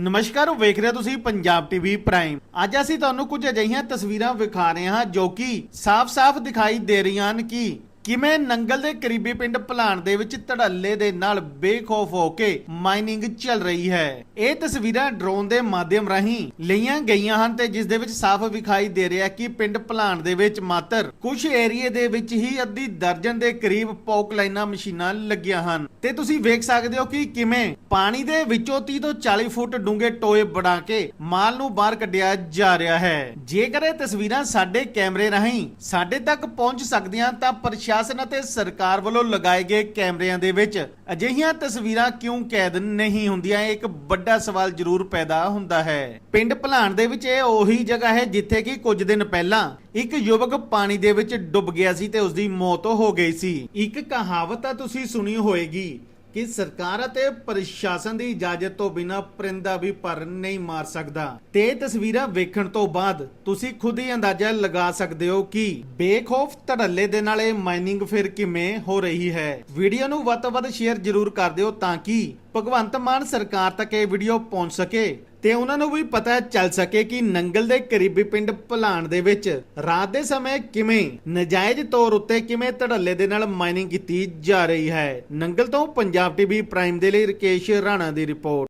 ਨਮਸਕਾਰ, ਵੇਖ ਰਹੇ ਹੋ ਤੁਸੀਂ ਪੰਜਾਬ ਟੀਵੀ ਪ੍ਰਾਈਮ ਅੱਜ ਅਸੀਂ ਤੁਹਾਨੂੰ ਕੁਝ ਅਜਿਹੀਆਂ ਤਸਵੀਰਾਂ ਵਿਖਾ ਰਹੇ ਹਾਂ ਜੋ ਕਿ ਸਾਫ਼-ਸਾਫ਼ ਦਿਖਾਈ ਦੇ ਰਹੀਆਂ ਹਨ ਕਿ ਕਿਵੇਂ ਨੰਗਲ ਦੇ ਕਰੀਬੀ ਪਿੰਡ ਭਲਾਣ ਦੇ ਵਿੱਚ ਧੜੱਲੇ ਦੇ ਨਾਲ ਬੇਖੌਫ ਹੋ ਕੇ ਮਾਈਨਿੰਗ ਚੱਲ ਰਹੀ ਹੈ? ਇਹ ਤਸਵੀਰਾਂ ਡਰੋਨ ਦੇ ਮਾਧਿਅਮ ਰਾਹੀਂ ਲਈਆਂ ਗਈਆਂ ਹਨ ਤੇ ਜਿਸ ਦੇ ਵਿੱਚ ਸਾਫ਼ ਵਿਖਾਈ ਦੇ ਰਿਹਾ ਕਿ ਪਿੰਡ ਭਲਾਣ ਦੇ ਵਿੱਚ ਮਾਤਰ ਕੁਝ ਏਰੀਏ ਦੇ ਵਿੱਚ ਹੀ ਅੱਧੀ ਦਰਜਨ ਦੇ ਕਰੀਬ ਪੌਕ ਲਾਈਨਾਂ ਮਸ਼ੀਨਾਂ ਲੱਗੀਆਂ ਹਨ। ਤੇ ਤੁਸੀਂ ਵੇਖ ਸਕਦੇ ਹੋ ਕਿ ਕਿਵੇਂ ਪਾਣੀ ਦੇ ਵਿੱਚੋਂ 30 ਤੋਂ 40 ਫੁੱਟ ਡੂੰਘੇ ਟੋਏ ਬਣਾ ਕੇ ਮਾਲ ਨੂੰ ਬਾਹਰ ਕੱਢਿਆ ਜਾ ਰਿਹਾ ਹੈ। ਜੇਕਰ ਇਹ ਤਸਵੀਰਾਂ ਸਾਡੇ ਕੈਮਰੇ ਰਾਹੀਂ ਸਾਡੇ ਤੱਕ ਪਹੁੰਚ ਸਕਦੀਆਂ ਤਾਂ ਪ੍ਰਸ਼ਾਸਨ ਅਤੇ ਸਰਕਾਰ ਵੱਲੋਂ ਲਗਾਏ ਗਏ ਕੈਮਰਿਆਂ ਦੇ ਵਿੱਚ ਅਜਿਹੀਆਂ ਤਸਵੀਰਾਂ ਕਿਉਂ ਕੈਦ ਨਹੀਂ ਹੁੰਦੀਆਂ, ਇਹ ਇੱਕ ਵੱਡਾ ਸਵਾਲ ਜ਼ਰੂਰ ਪੈਦਾ ਹੁੰਦਾ ਹੈ। ਪਿੰਡ ਭਲਾਣ ਦੇ ਵਿੱਚ ਇਹ ਉਹੀ ਜਗ੍ਹਾ ਹੈ ਜਿੱਥੇ ਕਿ ਕੁਝ ਦਿਨ ਪਹਿਲਾਂ ਇੱਕ ਯੁਵਕ ਪਾਣੀ ਦੇ ਵਿੱਚ ਡੁੱਬ ਗਿਆ ਸੀ ਤੇ ਉਸ ਦੀ ਮੌਤ ਹੋ ਗਈ ਸੀ। ਇੱਕ ਕਹਾਵਤ ਤਾਂ ਤੁਸੀਂ ਸੁਣੀ ਹੋਏਗੀ ਕਿ ਸਰਕਾਰ ਅਤੇ ਪ੍ਰਸ਼ਾਸਨ ਦੀ ਇਜਾਜ਼ਤ ਤੋਂ ਬਿਨਾ ਪਰਿੰਦਾ ਵੀ ਪਰ ਨਹੀਂ ਮਾਰ ਸਕਦਾ। ਤੇ ਤਸਵੀਰਾਂ ਵੇਖਣ ਤੋਂ ਬਾਅਦ ਤੁਸੀਂ ਖੁਦ ਹੀ ਅੰਦਾਜ਼ਾ ਲਗਾ ਸਕਦੇ ਹੋ ਕਿ ਬੇਖੌਫ ਧੜੱਲੇ ਦੇ ਨਾਲ ਇਹ ਮਾਈਨਿੰਗ ਫਿਰ ਕਿਵੇਂ ਹੋ ਰਹੀ ਹੈ। ਵੀਡੀਓ ਨੂੰ ਵੱਧ ਤੋਂ ਵੱਧ ਸ਼ੇਅਰ ਜ਼ਰੂਰ ਕਰ ਦਿਓ ਤਾਂ ਕਿ ਭਗਵੰਤ ਮਾਨ ਸਰਕਾਰ ਤੱਕ ਇਹ ਵੀਡੀਓ ਪਹੁੰਚ ਸਕੇ। ਤੇ ਉਹਨਾਂ ਨੂੰ ਵੀ ਪਤਾ ਚੱਲ ਸਕੇ ਕਿ ਨੰਗਲ ਦੇ ਕਰੀਬੀ ਪਿੰਡ ਭਲਾਣ ਦੇ ਵਿੱਚ ਰਾਤ ਦੇ ਸਮੇਂ ਕਿਵੇਂ ਨਜਾਇਜ਼ ਤੌਰ ਉੱਤੇ ਕਿਵੇਂ ਧੜੱਲੇ ਦੇ ਨਾਲ ਮਾਈਨਿੰਗ ਕੀਤੀ ਜਾ ਰਹੀ ਹੈ। ਨੰਗਲ ਤੋਂ ਪੰਜਾਬ ਟੀਵੀ ਪ੍ਰਾਈਮ ਦੇ ਲਈ ਰਕੇਸ਼ ਰਾਣਾ ਦੀ ਰਿਪੋਰਟ।